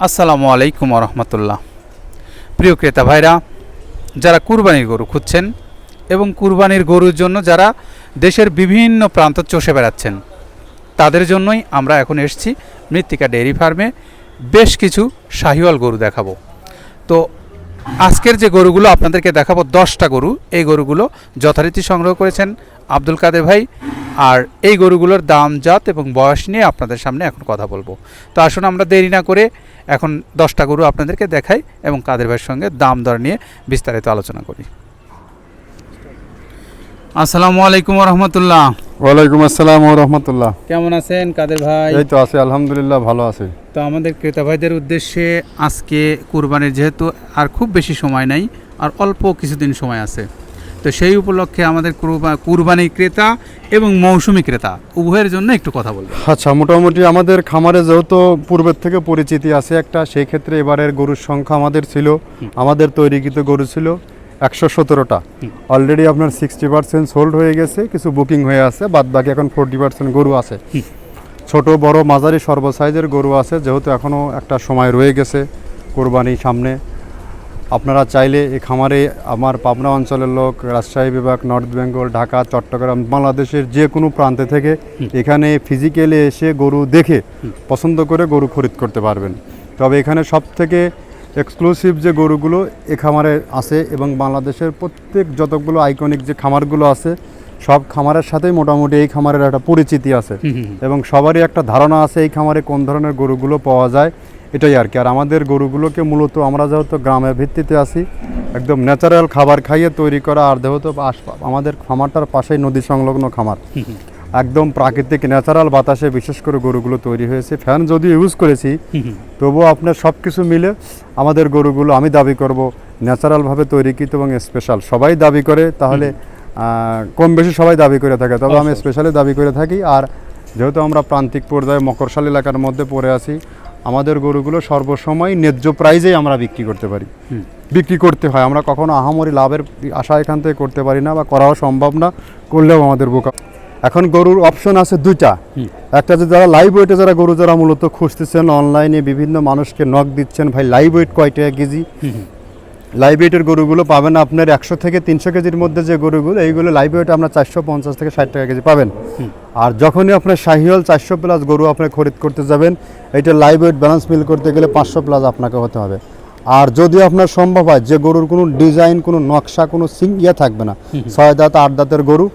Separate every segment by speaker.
Speaker 1: আসসালামু আলাইকুম রহমতুল্লাহ। প্রিয় ক্রেতা ভাইরা, যারা কুরবানির গরু খুঁজছেন এবং কুরবানির গরুর জন্য যারা দেশের বিভিন্ন প্রান্ত চষে বেড়াচ্ছেন, তাদের জন্যই আমরা এখন এসেছি মৃত্তিকা ডেয়ারি ফার্মে। বেশ কিছু শাহিওয়াল গরু দেখাবো। তো আজকের যে গরুগুলো আপনাদেরকে দেখাবো, দশটা গরু। এই গরুগুলো যথারীতি সংগ্রহ করেছেন আব্দুল কাদের ভাই। আর এই গরুগুলোর দাম জাত এবং বয়স নিয়ে আপনাদের সামনে এখন কথা বলব। তো আসুন আমরা দেরি না করে এখন দশটা গরু আপনাদেরকে দেখাই এবং কাদের ভাইয়ের সঙ্গে দাম দর নিয়ে বিস্তারিত আলোচনা করি। আসসালামু আলাইকুম রহমতুল্লাহ
Speaker 2: ওয়ালাইকুম আসসালাম রহমতুল্লাহ
Speaker 1: কেমন আছেন কাদের ভাই?
Speaker 2: এই তো আছি আলহামদুলিল্লাহ ভালো আছি।
Speaker 1: তো আমাদের ক্রেতা ভাইদের উদ্দেশ্যে আজকে কুরবানির যেহেতু আর খুব বেশি সময় নাই আর অল্প কিছুদিন সময় আছে। তো সেই উপলক্ষে আমাদের কুরবা- কুরবানি ক্রেতা এবং মৌসুমি ক্রেতা উভয়ের জন্য একটু কথা বলব।
Speaker 2: আচ্ছা মোটামুটি আমাদের খামারে যেহেতু পূর্বের থেকে পরিচিতি আছে একটা সেই ক্ষেত্রে এবারের গরুর সংখ্যা আমাদের ছিল আমাদের তৈরিকৃত গরু ছিল একশো সতেরোটা। অলরেডি আপনার সিক্সটি পার্সেন্ট সোল্ড হয়ে গেছে কিছু বুকিং হয়ে আছে বাদ বাকি এখন ফোরটি পার্সেন্ট গরু আছে। ছোট বড় মাঝারি সর্ব সাইজের গরু আছে যেহেতু এখনও একটা সময় রয়ে গেছে কোরবানি সামনে। আপনারা চাইলে এই খামারে আমার পাবনা অঞ্চলের লোক রাজশাহী বিভাগ নর্থ বেঙ্গল ঢাকা চট্টগ্রাম বাংলাদেশের যে কোনো প্রান্তে থেকে এখানে ফিজিক্যালি এসে গরু দেখে পছন্দ করে গরু খরিদ করতে পারবেন। তবে এখানে সব থেকে এক্সক্লুসিভ যে গরুগুলো এ খামারে আছে এবং বাংলাদেশের প্রত্যেক যতগুলো আইকনিক যে খামারগুলো আছে সব খামারের সাথেই মোটামুটি এই খামারের একটা পরিচিতি আছে। এবং সবারই একটা ধারণা আছে এই খামারে কোন ধরনের গরুগুলো পাওয়া যায়। এটাই আর কি। আর আমাদের গরুগুলোকে মূলত আমরা যেহেতু গ্রামের ভিত্তিতে আছি একদম ন্যাচারাল খাবার খাইয়ে তৈরি করা আর যেহেতু আমাদের খামারটার পাশেই নদী সংলগ্ন খামার। একদম প্রাকৃতিক ন্যাচারাল বাতাসে বিশেষ করে গরুগুলো তৈরি হয়েছে। ফ্যান যদি ইউজ করেছি তবুও আপনার সব কিছু মিলে আমাদের গরুগুলো আমি দাবি করব ন্যাচারালভাবে তৈরিকৃত এবং স্পেশাল সবাই দাবি করে তাহলে কম বেশি সবাই দাবি করে থাকে। তবে আমি স্পেশালি দাবি করে থাকি। আর যেহেতু আমরা প্রান্তিক পর্যায়ে মকরশাল এলাকার মধ্যে পড়ে আছি আমাদের গরুগুলো সর্বসময় ন্যায্য প্রাইজেই আমরা বিক্রি করতে পারি। বিক্রি করতে হয়। আমরা কখনো আহামরি লাভের আশা এখান থেকে করতে পারি না বা করাও সম্ভব না করলেও আমাদের বোকা। এখন গরুর অপশন আছে দুইটা। একটা যে যারা লাইভ ওয়েটে যারা গরু যারা মূলত খুঁজতেছেন অনলাইনে বিভিন্ন মানুষকে নক দিচ্ছেন ভাই লাইভ ওয়েট কয় টাকা কেজি? লাইভ ওয়েটের গরুগুলো পাবেন আপনার একশো থেকে তিনশো কেজির মধ্যে যে গরুগুলো এইগুলো লাইভ ওয়েট আপনার চারশো পঞ্চাশ থেকে ষাট টাকা কেজি পাবেন। আর যখনই আপনার শাহিওয়াল চারশো প্লাস গরু আপনি খরিদ করতে যাবেন এটা লাইভ ওয়েট ব্যালেন্স মিল করতে গেলে পাঁচশো প্লাস আপনাকে হতে হবে। আর যদি আপনার সম্ভব হয় যে গরুর কোনো ডিজাইন কোনো নকশা কোনো সিং ইয়ে থাকবে না ছয় দাঁত আট দাঁতের গরু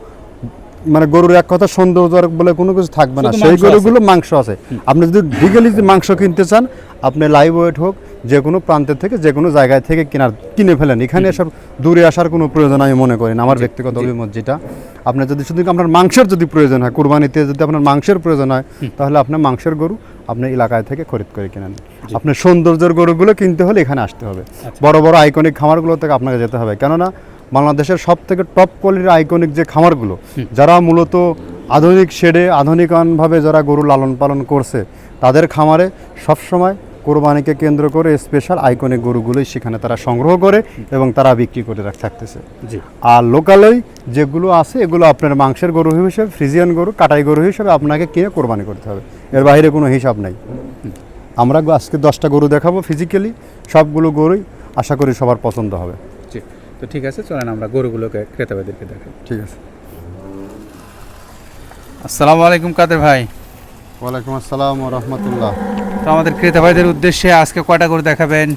Speaker 2: মানে গরুর এক কথা সৌন্দর্য বলে কোনো কিছু থাকবে না। সেই গরুগুলো মাংস আছে। আপনি যদি লিগালি যদি মাংস কিনতে চান আপনি লাইভ ওয়েট হোক যে কোনো প্রান্তের থেকে যে কোনো জায়গায় থেকে কেনার কিনে ফেলেন। এখানে এসব দূরে আসার কোনো প্রয়োজন আমি মনে করি না। আমার ব্যক্তিগত অভিমত যেটা। আপনার যদি শুধু আপনার মাংসের যদি প্রয়োজন হয় কুরবানিতে যদি আপনার মাংসের প্রয়োজন হয় তাহলে আপনার মাংসের গরু আপনার এলাকায় থেকে খরিদ করে কিনেন। আপনার সৌন্দর্যের গরুগুলো কিনতে হলে এখানে আসতে হবে। বড় বড় আইকনিক খামারগুলো থেকে আপনাকে যেতে হবে। কেননা বাংলাদেশের সব থেকে টপ কোয়ালিটির আইকনিক যে খামারগুলো যারা মূলত আধুনিক শেডে আধুনিকভাবে যারা গরু লালন পালন করছে তাদের খামারে সবসময় কোরবানিকে কেন্দ্র করে স্পেশাল আইকনিক গরুগুলোই সেখানে তারা সংগ্রহ করে এবং তারা বিক্রি করে রাখ থাকতেছে।
Speaker 1: জি।
Speaker 2: আর লোকালই যেগুলো আছে এগুলো আপনার মাংসের গরু হিসেবে ফ্রিজিয়ান গরু কাটাই গরু হিসেবে আপনাকে কিনে কোরবানি করতে হবে? এর বাইরে কোনো হিসাব নাই। আমরা আজকে দশটা গরু দেখাবো ফিজিক্যালি সবগুলো গরুই আশা করি সবার পছন্দ হবে।
Speaker 1: তো ঠিক আছে চলেন আমরা গরুগুলোকে ক্রেতা ভাইদেরকে দেখাই।
Speaker 2: ঠিক আছে।
Speaker 1: আসসালামু আলাইকুম কাদের ভাই।
Speaker 2: ওয়ালাইকুম আসসালাম রহমতুল্লাহ।
Speaker 1: তো আমাদের ক্রেতা ভাইদের উদ্দেশ্যে আজকে কয়টা গরু দেখাবেন?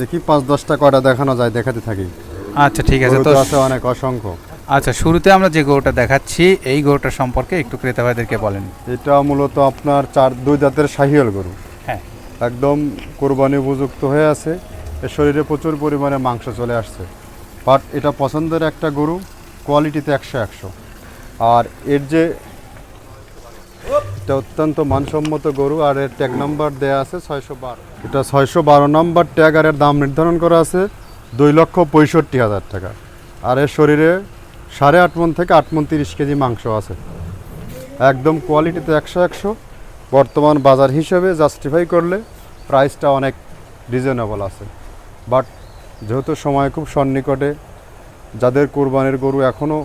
Speaker 2: দেখি পাঁচ দশটা কয়টা দেখানো যায় দেখাতে থাকি।
Speaker 1: আচ্ছা ঠিক আছে তো
Speaker 2: তো আছে অনেক অসংখ্য।
Speaker 1: আচ্ছা শুরুতে আমরা যে গরুটা দেখাচ্ছি এই গরুটা সম্পর্কে একটু ক্রেতা ভাইদেরকে বলেন।
Speaker 2: এটা মূলত আপনার চার দুই দাঁতের শাহিয়াল গরু।
Speaker 1: হ্যাঁ।
Speaker 2: একদম কোরবানি উপযুক্ত হয়ে আছে এর শরীরে প্রচুর পরিমাণে মাংস চলে আসছে। বাট এটা পছন্দের একটা গরু কোয়ালিটিতে একশো একশো। আর এর যে এটা অত্যন্ত মানসম্মত গরু, আর এর ট্যাগ নাম্বার দেয়া আছে ছয়শো বারো। এটা ছয়শো বারো নম্বর ট্যাগ আর এর দাম নির্ধারণ করা আছে দুই লক্ষ পঁয়ষট্টি হাজার টাকা। আর এর শরীরে সাড়ে আট মন থেকে আট মন তিরিশ কেজি মাংস আছে। একদম কোয়ালিটিতে একশো একশো। বর্তমান বাজার হিসেবে জাস্টিফাই করলে প্রাইসটা অনেক রিজনেবল আছে। বাট যেহেতু সময় খুব সন্নিকটে, যাদের কোরবানির গরু এখনও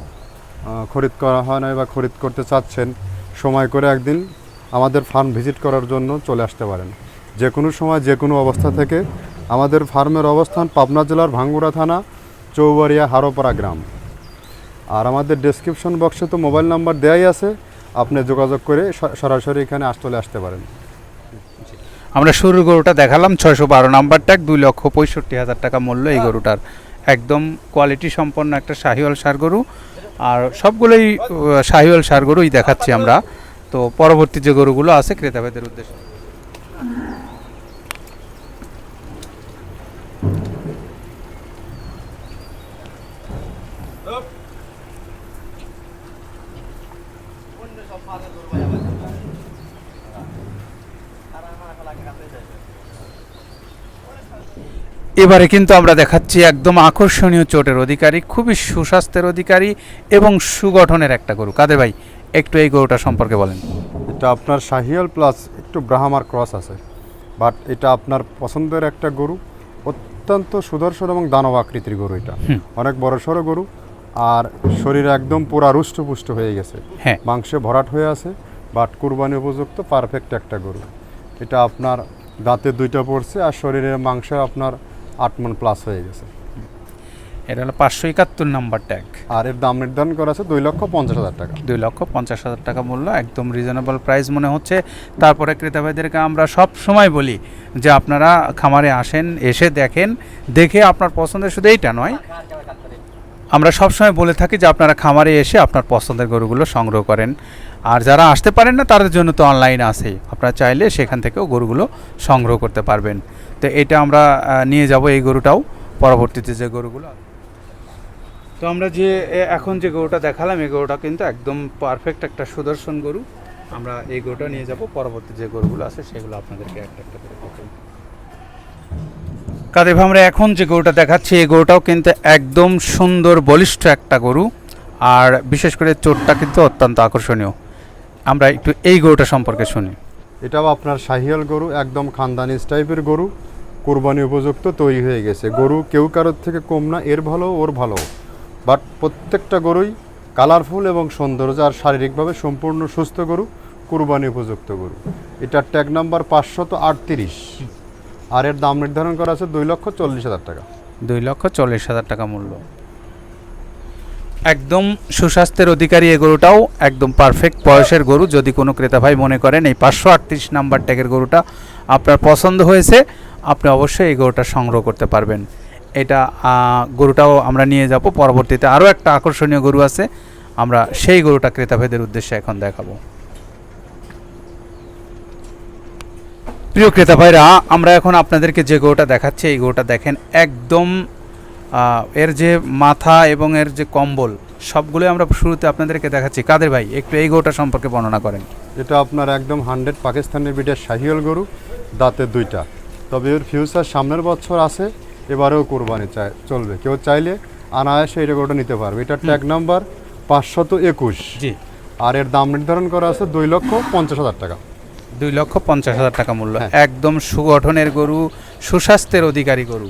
Speaker 2: খরিদ করা হয় নাই বা খরিদ করতে চাচ্ছেন, সময় করে একদিন আমাদের ফার্ম ভিজিট করার জন্য চলে আসতে পারেন। যে কোনো সময় যে কোনো অবস্থা থেকে আমাদের ফার্মের অবস্থান পাবনা জেলার ভাঙ্গুড়া থানা, চৌবাড়িয়া হারোপাড়া গ্রাম। আর আমাদের ডেসক্রিপশন বক্সে তো মোবাইল নাম্বার দেয়াই আছে, আপনি যোগাযোগ করে সরাসরি এখানে আস, চলে আসতে পারেন।
Speaker 1: আমরা শুরুর গরুটা দেখালাম ছয়শো বারো নাম্বার ট্যাগ দুই লক্ষ পঁয়ষট্টি হাজার টাকা মূল্য এই গরুটার। একদম কোয়ালিটি সম্পন্ন একটা শাহিওয়াল সার গরু। আর সবগুলোই শাহিওয়াল সার গরুই দেখাচ্ছি আমরা। তো পরবর্তী যে গরুগুলো আছে ক্রেতাভেদের উদ্দেশ্যে। এবারে কিন্তু আমরা দেখাচ্ছি একদম আকর্ষণীয় চোটের অধিকারী খুবই সুস্বাস্থ্যের অধিকারী এবং সুগঠনের একটা গরু। কাদের ভাই একটু এই গরুটা সম্পর্কে বলেন।
Speaker 2: এটা আপনার শাহিয়াল প্লাস একটু ব্রাহ্মার ক্রস আছে। বাট এটা আপনার পছন্দের একটা গরু অত্যন্ত সুদর্শন এবং দানব আকৃতির গরু এটা। অনেক বড় সড়ো গরু আর শরীর একদম পুরা রুষ্টপুষ্ট হয়ে গেছে।
Speaker 1: হ্যাঁ।
Speaker 2: মাংসে ভরাট হয়ে আছে বাট কুরবানি উপযুক্ত পারফেক্ট একটা গরু। এটা আপনার দাঁতে দুইটা পড়ছে আর শরীরের মাংস আপনার আট মন প্লাস হয়ে গেছে।
Speaker 1: এটা হলো পাঁচশো একাত্তর নাম্বার ট্যাগ
Speaker 2: আর এর দাম নির্ধারণ করা আছে দুই লক্ষ পঞ্চাশ হাজার টাকা।
Speaker 1: দুই লক্ষ পঞ্চাশ হাজার টাকা মূল্য একদম রিজনেবল প্রাইস মনে হচ্ছে। তারপরে ক্রেতা ভাইদেরকে আমরা সব সময় বলি যে আপনারা খামারে আসেন এসে দেখেন দেখে আপনার পছন্দের শুধু এইটা নয় আমরা সবসময় বলে থাকি যে আপনারা খামারে এসে আপনার পছন্দের গরুগুলো সংগ্রহ করেন। আর যারা আসতে পারেন না তাদের জন্য তো অনলাইন আছেই আপনারা চাইলে সেখান থেকেও গরুগুলো সংগ্রহ করতে পারবেন। তো এটা আমরা নিয়ে যাব এই গরুটাও পরবর্তীতে যে গরুগুলো তো আমরা যে এখন যে গরুটা দেখালাম এই গরুটা কিন্তু একদম পারফেক্ট একটা সুদর্শন গরু। আমরা এই গরুটা নিয়ে যাব পরবর্তী যে গরুগুলো আছে সেগুলো আপনাদেরকে একটা একটা করে ভাই, আমরা এখন যে গরুটা দেখাচ্ছি এই গরুটাও কিন্তু একদম সুন্দর বলিষ্ঠ একটা গরু। আর বিশেষ করে চোটটা কিন্তু অত্যন্ত আকর্ষণীয়। আমরা একটু এই গরুটা সম্পর্কে শুনি।
Speaker 2: এটাও আপনার শাহিয়াল গরু, একদম খানদানিস টাইপের গরু, কোরবানি উপযুক্ত তৈরি হয়ে গেছে। গরু কেউ কারোর থেকে কম না, এর ভালো, ওর ভালো। বাট প্রত্যেকটা গরুই কালারফুল এবং সৌন্দর্য আর শারীরিকভাবে সম্পূর্ণ সুস্থ গরু, কুরবানি উপযুক্ত গরু। এটার ট্যাগ নাম্বার পাঁচশত আটত্রিশ। আর এর দাম নির্ধারণ করা আছে দুই লক্ষ চল্লিশ হাজার টাকা।
Speaker 1: দুই লক্ষ চল্লিশ হাজার টাকা মূল্য। একদম সুস্বাস্থ্যের অধিকারী এই গরুটাও একদম পারফেক্ট বয়সের গরু। যদি কোনো ক্রেতা ভাই মনে করেন এই পাঁচশো আটত্রিশ নাম্বার ট্যাগের গরুটা আপনার পছন্দ হয়েছে, আপনি অবশ্যই এই গরুটা সংগ্রহ করতে পারবেন। এটা গরুটাও আমরা নিয়ে যাব। পরবর্তীতে আরও একটা আকর্ষণীয় গরু আছে। আমরা সেই গরুটা ক্রেতাভেদের উদ্দেশ্যে এখন দেখাবো। প্রিয় ক্রেতা ভাইরা, আমরা এখন আপনাদেরকে যে গরুটা দেখাচ্ছি, এই গরুটা দেখেন একদম এর যে মাথা এবং এর যে কম্বল সবগুলোই আমরা শুরুতে আপনাদেরকে দেখাচ্ছি। কাদের ভাই একটু এই গরুটা সম্পর্কে বর্ণনা করেন।
Speaker 2: এটা আপনার একদম হান্ড্রেড পাকিস্তানের বিটের শাহিয়াল গরু দাঁতে দুইটা। তবে এর ফিউচার সামনের বছর আছে এবারেও কোরবানি চায় চলবে। কেউ চাইলে আনায়াসে এটা গরুটা নিতে পারবে। এটার ট্যাগ নাম্বার পাঁচশত একুশ।
Speaker 1: জি।
Speaker 2: আর এর দাম নির্ধারণ করা আছে দুই লক্ষ পঞ্চাশ হাজার টাকা।
Speaker 1: দুই লক্ষ পঞ্চাশ হাজার টাকা মূল্য।
Speaker 2: হ্যাঁ।
Speaker 1: একদম সুগঠনের গরু সুস্বাস্থ্যের অধিকারী গরু।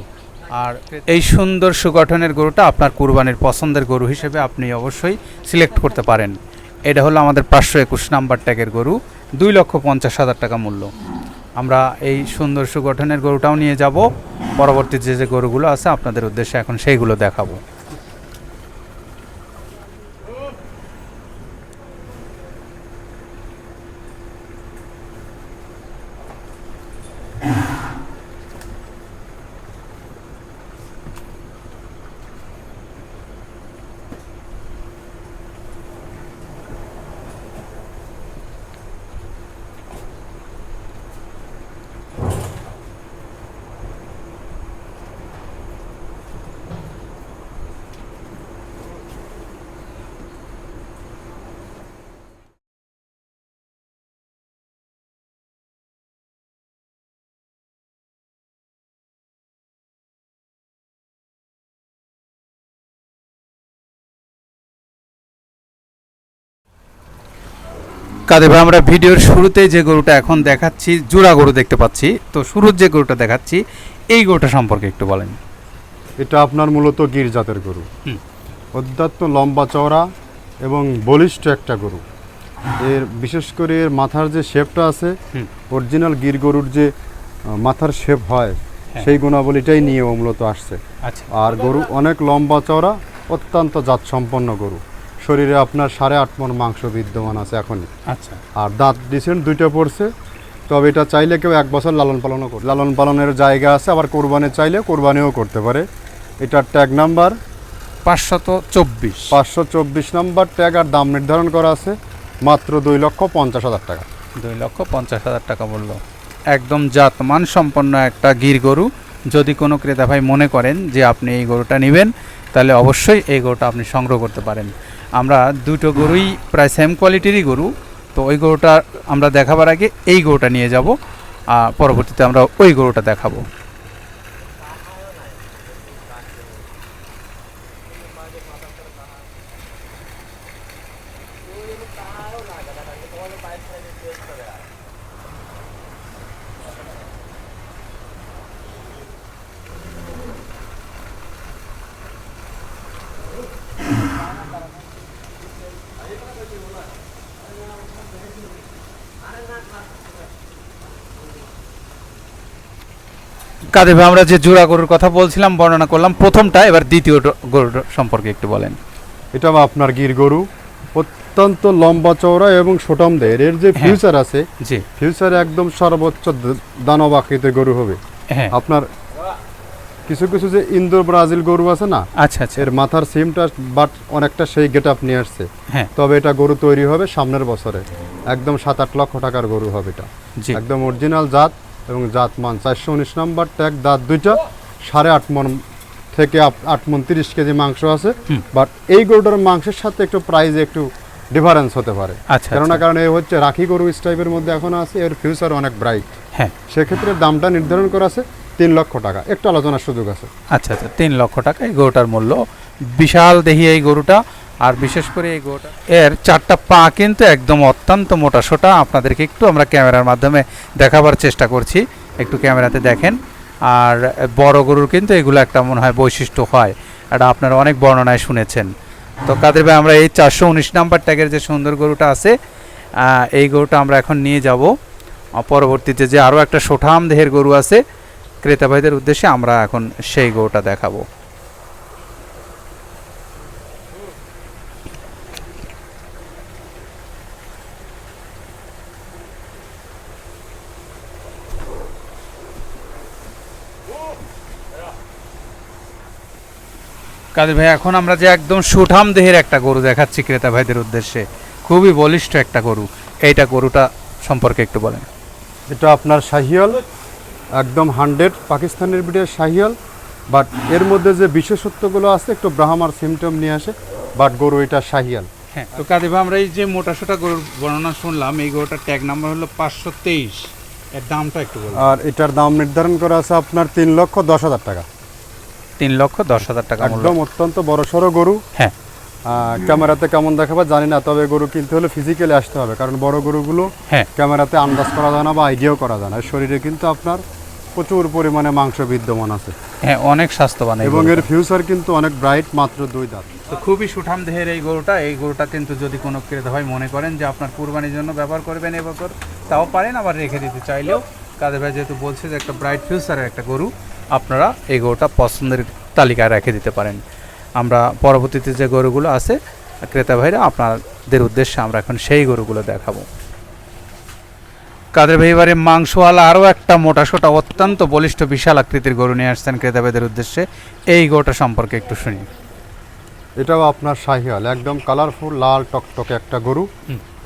Speaker 1: আর এই সুন্দর সুগঠনের গরুটা আপনার কুরবানির পছন্দের গরু হিসেবে আপনি অবশ্যই সিলেক্ট করতে পারেন। এটা হলো আমাদের পাঁচশো একুশ নাম্বার ট্যাগের গরু, দুই লক্ষ পঞ্চাশ হাজার টাকা মূল্য। আমরা এই সুন্দর সুগঠনের গরুটাও নিয়ে যাব। পরবর্তী যে যে গরুগুলো আছে, আপনাদের উদ্দেশ্যে এখন সেইগুলো দেখাবো। কাদের ভাই আমরা ভিডিওর শুরুতে যে গরুটা এখন দেখাচ্ছি জোড়া গরু দেখতে পাচ্ছি। তো শুরুর যে গরুটা দেখাচ্ছি এই গরুটা সম্পর্কে একটু বলেন।
Speaker 2: এটা আপনার মূলত গির জাতের গরু। অধ্যাত্ম লম্বা চওড়া এবং বলিষ্ঠ একটা গরু। এর বিশেষ করে এর মাথার যে শেপটা আছে অরিজিনাল গির গরুর যে মাথার শেপ হয়
Speaker 1: হ্যাঁ।
Speaker 2: সেই গুণাবলীটাই নিয়ে ও মূলত আসছে।
Speaker 1: আচ্ছা।
Speaker 2: আর গরু অনেক লম্বা চওড়া অত্যন্ত জাত সম্পন্ন গরু। শরীরে আপনার সাড়ে আট মন মাংস বিদ্যমান আছে এখনই।
Speaker 1: আচ্ছা।
Speaker 2: আর দাঁত ডিসেন্ট দুইটা পড়ছে। তবে এটা চাইলে কেউ এক বছর লালন পালনও করে লালন পালনের জায়গা আছে আবার কোরবানি চাইলে কোরবানিও করতে পারে। এটার ট্যাগ নাম্বার
Speaker 1: পাঁচশত চব্বিশ।
Speaker 2: পাঁচশো চব্বিশ নাম্বার ট্যাগ আর দাম নির্ধারণ করা আছে মাত্র দুই লক্ষ পঞ্চাশ হাজার টাকা।
Speaker 1: দুই লক্ষ পঞ্চাশ হাজার টাকা মূল্য একদম জাতমান সম্পন্ন একটা গির গরু। যদি কোনো ক্রেতা ভাই মনে করেন যে আপনি এই গরুটা নেবেন, তাহলে অবশ্যই এই গরুটা আপনি সংগ্রহ করতে পারেন। আমরা দুটো গরুই প্রায় সেম কোয়ালিটিরই গরু, তো ওই গরুটা আমরা দেখাবার আগে এই গরুটা নিয়ে যাব পরবর্তীতে আমরা ওই গরুটা দেখাবো। ভাই আমরা যে জোড়া গরুর কথা বলছিলাম বর্ণনা করলাম প্রথমটা এবার দ্বিতীয় গরুর সম্পর্কে একটু বলেন।
Speaker 2: এটা আপনার গির গরু অত্যন্ত লম্বা চওড়া এবং সোটাম দেহের এর যে
Speaker 1: হ্যাঁ।
Speaker 2: ফিউচার আছে
Speaker 1: জি।
Speaker 2: ফিউচারে একদম সর্বোচ্চ দানব আকৃতির গরু হবে।
Speaker 1: হ্যাঁ।
Speaker 2: আপনার কিছু কিছু যে ইন্দোর ব্রাজিল গরু আছে না
Speaker 1: আচ্ছা আচ্ছা।
Speaker 2: এর মাথার সিমটা বাট অনেকটা সেই গেট আপ নিয়ে আসছে।
Speaker 1: হ্যাঁ।
Speaker 2: তবে এটা গরু তৈরি হবে সামনের বছরে। একদম সাত আট লক্ষ টাকার গরু হবে এটা।
Speaker 1: জি।
Speaker 2: একদম অরিজিনাল জাত। এবং জাত মান চারশো উনিশ নম্বর ট্যাগ দাঁত দুইটা সাড়ে আট মন থেকে আট মন তিরিশ কেজি মাংস আছে। বাট এই গরুটার মাংসের সাথে একটু প্রাইজে একটু ডিফারেন্স হতে পারে।
Speaker 1: আচ্ছা
Speaker 2: কেননা
Speaker 1: আচ্ছা।
Speaker 2: কারণ এ হচ্ছে রাখি গরু টাইপের মধ্যে এখন আছে এর ফিউচার অনেক ব্রাইট
Speaker 1: হ্যাঁ।
Speaker 2: সেক্ষেত্রে দামটা নির্ধারণ করা আছে তিন লক্ষ টাকা। একটু আলোচনার সুযোগ আছে।
Speaker 1: আচ্ছা আচ্ছা। তিন লক্ষ টাকা এই গরুটার মূল্য। বিশাল দেহি এই গরুটা। আর বিশেষ করে এই গরুটা এর চারটা পা কিন্তু একদম অত্যন্ত মোটা। সোটা আপনাদেরকে একটু আমরা ক্যামেরার মাধ্যমে দেখাবার চেষ্টা করছি। একটু ক্যামেরাতে দেখেন। আর বড় গরুর কিন্তু এগুলো একটা মনে হয় বৈশিষ্ট্য হয়। এটা আপনারা অনেক বর্ণনায় শুনেছেন। তো কাদের ভাই, আমরা এই চারশো উনিশ নাম্বার ট্যাগের যে সুন্দর গরুটা আছে এই গরুটা আমরা এখন নিয়ে যাব। পরবর্তীতে যে আরও একটা সোঠাম দেহের গরু আছে, ক্রেতা ভাইদের উদ্দেশ্যে আমরা এখন সেই গরুটা দেখাবো। কাদের ভাই এখন আমরা যে একদম সুঠাম দেহের একটা গরু দেখাচ্ছি ক্রেতা ভাইদের উদ্দেশ্যে খুবই বলিষ্ঠ একটা গরু। এইটা গরুটা সম্পর্কে একটু বলেন।
Speaker 2: এটা আপনার শাহিয়াল একদম হান্ড্রেড পাকিস্তানের ব্রিডের শাহিয়াল বাট এর মধ্যে যে বিশেষত্বগুলো আছে একটু ব্রাহ্মার সিমটম নিয়ে আসে বাট গরু এটা শাহিয়াল
Speaker 1: হ্যাঁ তো কাদের ভাই আমরা এই যে মোটা সোটা গরুর বর্ণনা শুনলাম এই গরুটার ট্যাগ নাম্বার হলো পাঁচশো তেইশ। এর দামটা একটু বলুন।
Speaker 2: আর এটার দাম নির্ধারণ করা আছে আপনার তিন লক্ষ দশ হাজার টাকা।
Speaker 1: তিন লক্ষ দশ হাজার টাকা মূল্য।
Speaker 2: একদম অত্যন্ত বড় সড়ো গরু।
Speaker 1: হ্যাঁ।
Speaker 2: আহ, ক্যামেরাতে কেমন দেখাবে জানি না তবে গরু কিনতে হলে ফিজিক্যালি আসতে হবে কারণ বড় গরুগুলো
Speaker 1: হ্যাঁ।
Speaker 2: ক্যামেরাতে আন্দাজ করা যায় না বা আইডিয়াও করা যায় না। শরীরে কিন্তু আপনার প্রচুর পরিমাণে মাংস বিদ্যমান আছে।
Speaker 1: হ্যাঁ অনেক স্বাস্থ্যবান
Speaker 2: এবং এর ফিউচার কিন্তু অনেক ব্রাইট মাত্র দুই দাঁত।
Speaker 1: তো খুবই সুঠাম দেহের এই গরুটা এই গরুটা কিন্তু যদি কোনো ক্রেতা ভাই মনে করেন যে আপনার কুরবানির জন্য ব্যবহার করবেন এবছর তাও পারেন আবার রেখে দিতে চাইলেও। কাদের ভাই যেহেতু বলছে যে একটা ব্রাইট ফিউচারের একটা গরু আপনারা এই গরুটা পছন্দের তালিকায় রেখে দিতে পারেন। আমরা পরবর্তীতে যে গরুগুলো আছে ক্রেতা ভাইরা আপনাদের উদ্দেশ্যে আমরা এখন সেই গরুগুলো দেখাবো। কাদের ভাই এবারে মাংসওয়ালা আরও একটা মোটা সোটা অত্যন্ত বলিষ্ঠ বিশাল আকৃতির গরু নিয়ে আসছেন ক্রেতা ভাইদের উদ্দেশ্যে। এই গরুটা সম্পর্কে একটু শুনি।
Speaker 2: এটাও আপনার শাহিয়াল একদম কালারফুল লাল টকটকে একটা গরু।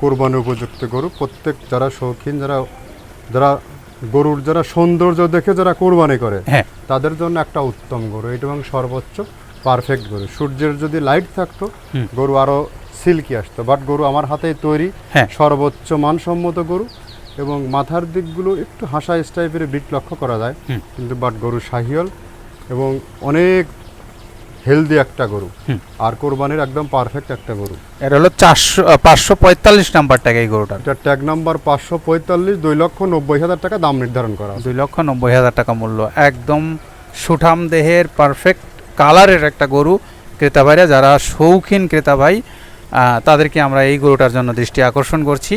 Speaker 2: কোরবানি উপযুক্ত গরু। প্রত্যেক যারা শৌখিন যারা যারা গরুর যারা সৌন্দর্য দেখে যারা কোরবানি করে
Speaker 1: হ্যাঁ।
Speaker 2: তাদের জন্য একটা উত্তম গরু এটা এবং সর্বোচ্চ পারফেক্ট গরু। সূর্যের যদি লাইট থাকতো গরু আরও সিল্কি আসতো। বাট গরু আমার হাতে তৈরি
Speaker 1: হ্যাঁ।
Speaker 2: সর্বোচ্চ মানসম্মত গরু এবং মাথার দিকগুলো একটু হাসা স্টাইপের বিট লক্ষ্য করা যায়। কিন্তু বাট গরু শাহিয়াল এবং অনেক হেলদি একটা গরু। আর কোরবানির একদম পারফেক্ট একটা গরু।
Speaker 1: এটা হলো চারশো পাঁচশো পঁয়তাল্লিশ নাম্বার টাকা এই গরুটার।
Speaker 2: এটা ট্যাগ নাম্বার পাঁচশো পঁয়তাল্লিশ দুই লক্ষ নব্বই হাজার টাকা দাম নির্ধারণ করা
Speaker 1: দুই লক্ষ নব্বই হাজার টাকা মূল্য। একদম সুঠাম দেহের পারফেক্ট কালারের একটা গরু। ক্রেতা ভাইরা যারা শৌখিন ক্রেতা ভাই তাদেরকে আমরা এই গরুটার জন্য দৃষ্টি আকর্ষণ করছি।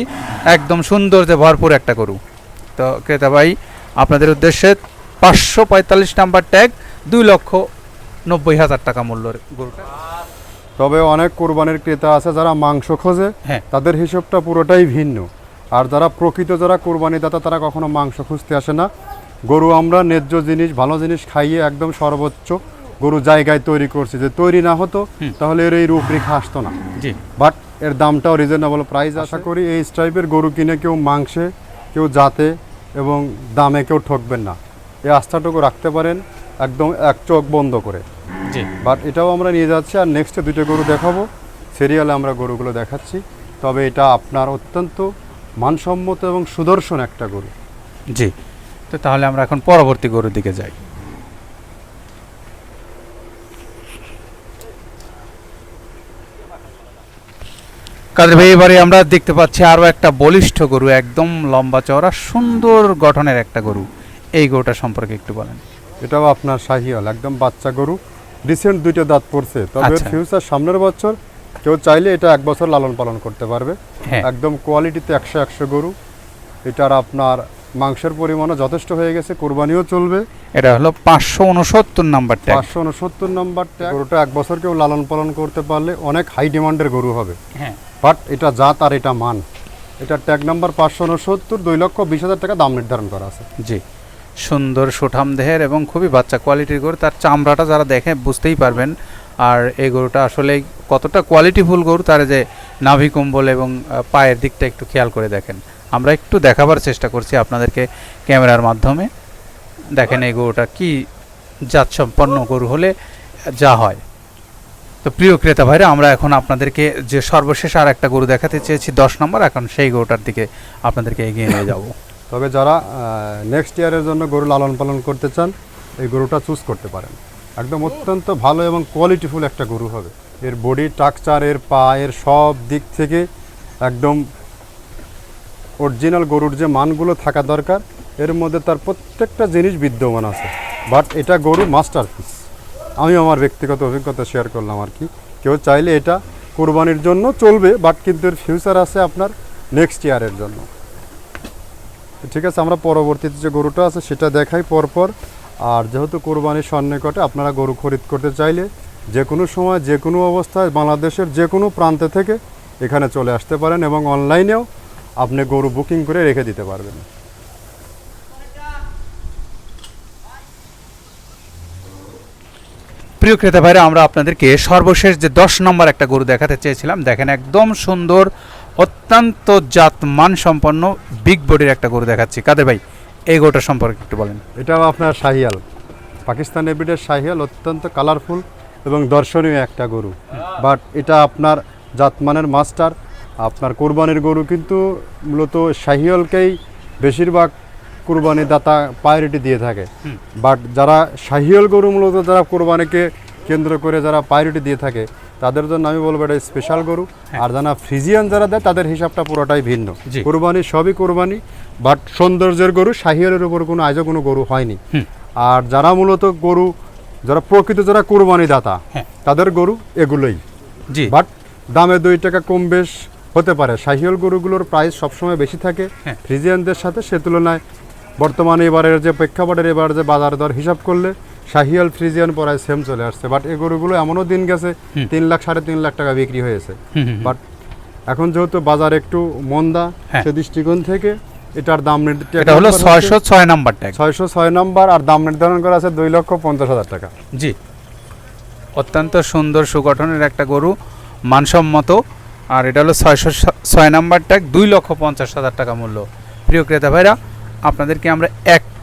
Speaker 1: একদম সৌন্দর্যে ভরপুর একটা গরু। তো ক্রেতা ভাই আপনাদের উদ্দেশ্যে পাঁচশো পঁয়তাল্লিশ নাম্বার ট্যাগ দুই লক্ষ নব্বই হাজার টাকা মূল্যের গরুটা।
Speaker 2: তবে অনেক কোরবানির ক্রেতা আছে যারা মাংস খোঁজে
Speaker 1: হ্যাঁ।
Speaker 2: তাদের হিসাবটা পুরোটাই ভিন্ন। আর যারা প্রকৃত যারা কোরবানি দাতা তারা কখনো মাংস খুঁজতে আসে না। গরু আমরা ন্যায্য জিনিস ভালো জিনিস খাইয়ে একদম সর্বোচ্চ গরু জায়গায় তৈরি করছি। যে তৈরি না হতো তাহলে এর এই রূপরেখা আসতো না।
Speaker 1: জি।
Speaker 2: বাট এর দামটাও রিজনেবল প্রাইস আশা করি এই টাইপের গরু কিনে কেউ মাংসে কেউ জাতে এবং দামে কেউ ঠকবেন না। এই আস্থাটুকু রাখতে পারেন একদম এক চোখ বন্ধ করে। বাট এটাও আমরা নিয়ে যাচ্ছি আর নেক্সটে দুটো গরু দেখাবো। সিরিয়ালে আমরা গরুগুলো দেখাচ্ছি। তবে এটা আপনার অত্যন্ত মানসম্মত এবং সুদর্শন একটা গরু।
Speaker 1: জি। তো তাহলে আমরা এখন পরবর্তী গরুর দিকে যাই। কাদের ভাই এবারে আমরা দেখতে পাচ্ছি আরও একটা বলিষ্ঠ গরু একদম লম্বা চওড়া সুন্দর গঠনের একটা গরু। এই গরুটা সম্পর্কে একটু বলেন।
Speaker 2: এটাও আপনার শাহিয়াল একদম বাচ্চা গরু। রিসেন্ট দুইটা দাঁত পড়ছে। তবে
Speaker 1: আচ্ছা।
Speaker 2: ফিউচার সামনের বছর কেউ চাইলে এটা এক বছর লালন পালন করতে পারবে।
Speaker 1: হ্যাঁ।
Speaker 2: একদম কোয়ালিটিতে একশো একশো গরু। এটার আপনার মাংসের পরিমাণও যথেষ্ট হয়ে গেছে কোরবানিও চলবে।
Speaker 1: এটা হলো পাঁচশো উনসত্তর নাম্বার ট্যাগ
Speaker 2: পাঁচশো উনসত্তর নম্বর ট্যাগ গরুটা এক বছর কেউ লালন পালন করতে পারলে অনেক হাই ডিমান্ডের গরু হবে।
Speaker 1: হ্যাঁ।
Speaker 2: বাট এটা জাত আর এটা মান। এটা ট্যাগ নাম্বার পাঁচশো উনসত্তর দুই লক্ষ বিশ হাজার টাকা দাম নির্ধারণ করা আছে।
Speaker 1: জি। সুন্দর সুঠাম দেহের এবং খুবই বাচ্চা কোয়ালিটির গরু। তার চামড়াটা যারা দেখে বুঝতেই পারবেন। আর এই গরুটা আসলে কতটা কোয়ালিটিফুল গরু, তার যে নাভি কম্বল এবং পায়ের দিকটা একটু খেয়াল করে দেখেন। আমরা একটু দেখাবার চেষ্টা করছি আপনাদেরকে ক্যামেরার মাধ্যমে। দেখেন এই গরুটা কি জাতসম্পন্ন গরু হলে যা হয়। তো প্রিয় ক্রেতা ভাইরা, আমরা এখন আপনাদেরকে যে সর্বশেষ আর একটা গরু দেখাতে চেয়েছি দশ নম্বর, এখন সেই গরুটার দিকে আপনাদেরকে এগিয়ে নিয়ে যাব।
Speaker 2: তবে যারা নেক্সট ইয়ারের জন্য গরু লালন পালন করতে চান, এই গরুটা চুজ করতে পারেন। একদম অত্যন্ত ভালো এবং কোয়ালিটিফুল একটা গরু হবে। এর বডি স্ট্রাকচার এর পা, এর সব দিক থেকে একদম অরিজিনাল গরুর যে মানগুলো থাকা দরকার, এর মধ্যে তার প্রত্যেকটা জিনিস বিদ্যমান আছে। বাট এটা গরু মাস্টার পিস আমি আমার ব্যক্তিগত অভিজ্ঞতা শেয়ার করলাম আর কি। কেউ চাইলে এটা কোরবানির জন্য চলবে বাট কিন্তু এর ফিউচার আছে আপনার নেক্সট ইয়ারের জন্য। ঠিক আছে, আমরা পরবর্তীতে যে গরুটা আছে সেটা দেখাই পরপর। আর যেহেতু কোরবানির সন্নিকটে আপনারা গরু খরিদ করতে চাইলে যে কোনো সময়, যে কোনো অবস্থায় বাংলাদেশের যে কোনো প্রান্তে থেকে এখানে চলে আসতে পারেন এবং অনলাইনেও আপনি গরু বুকিং করে রেখে দিতে পারবেন।
Speaker 1: প্রিয় ক্রেতা ভাইরা, আমরা আপনাদেরকে সর্বশেষ যে দশ নম্বর একটা গরু দেখাতে চেয়েছিলাম, দেখেন একদম সুন্দর অত্যন্ত জাত মানসম্পন্ন বিগ বডির একটা গরু দেখাচ্ছি। কাদের ভাই এই গরুটা সম্পর্কে একটু বলেন।
Speaker 2: এটাও আপনার শাহিয়াল। পাকিস্তান এবিডের শাহিয়াল অত্যন্ত কালারফুল এবং দর্শনীয় একটা গরু। বাট এটা আপনার জাতমানের মাস্টার আপনার কোরবানির গরু কিন্তু মূলত শাহিয়ালকেই বেশিরভাগ কোরবানি দাতা প্রায়োরিটি দিয়ে থাকে। বাট যারা শাহিয়াল গরু মূলত যারা কোরবানিকে কেন্দ্র করে যারা প্রায়োরিটি দিয়ে থাকে তাদের জন্য আমি বলব এটা স্পেশাল গরু। আর যারা ফ্রিজিয়ান যারা দেয় তাদের হিসাবটা পুরোটাই ভিন্ন। কোরবানি সবই কোরবানি বাট সৌন্দর্যের গরু শাহিয়ালের উপর কোনো আজও কোনো গরু হয়নি। আর যারা মূলত গরু যারা প্রকৃত যারা কোরবানি দাতা
Speaker 1: হ্যাঁ।
Speaker 2: তাদের গরু এগুলোই।
Speaker 1: জি।
Speaker 2: বাট দামে দুই টাকা কম বেশ হতে পারে। শাহিয়াল গরুগুলোর প্রাইস সবসময় বেশি থাকে।
Speaker 1: হ্যাঁ।
Speaker 2: ফ্রিজিয়ানদের সাথে সে তুলনায় বর্তমানে এবারের যে প্রেক্ষাপটের এবার যে বাজার দর হিসাব করলে শাহিয়াল ফ্রিজিয়ান পরায় সেম চলে আসছে। বাট এই গরুগুলো এমনও দিন গেছে তিন লাখ সাড়ে তিন লাখ টাকা বিক্রি হয়েছে। বাট এখন যেহেতু বাজার একটু মন্দা
Speaker 1: হ্যাঁ।
Speaker 2: সে দৃষ্টিকোণ থেকে এটার দাম
Speaker 1: এটা হলো ছয়শো ছয় নাম্বার
Speaker 2: ছয়শো ছয় নম্বর আর দাম নির্ধারণ করা আছে দুই লক্ষ পঞ্চাশ হাজার টাকা।
Speaker 1: জি। অত্যন্ত সুন্দর সুগঠনের একটা গরু মানসম্মত আর এটা হলো ছয়শো ছয় নাম্বার ট্যাগ দুই লক্ষ পঞ্চাশ হাজার টাকা মূল্য। প্রিয় ক্রেতা ভাইরা আপনাদেরকে আমরা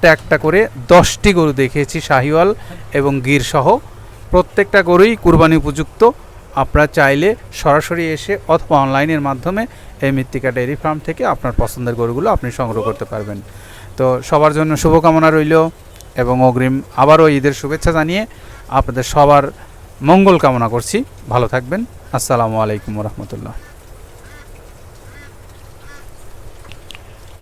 Speaker 1: একটা একটা করে দশটি গরু দেখিয়েছি, শাহিওয়াল এবং গির সহ প্রত্যেকটা গরুই কুরবানি উপযুক্ত। আপনারা চাইলে সরাসরি এসে অথবা অনলাইনের মাধ্যমে এই মৃত্তিকা ডেয়ারি ফার্ম থেকে আপনার পছন্দের গরুগুলো আপনি সংগ্রহ করতে পারবেন। তো সবার জন্য শুভকামনা রইল এবং অগ্রিম আবারও ঈদের শুভেচ্ছা জানিয়ে আপনাদের সবার মঙ্গল কামনা করছি। ভালো থাকবেন। আসসালামু আলাইকুম রহমতুল্লাহ।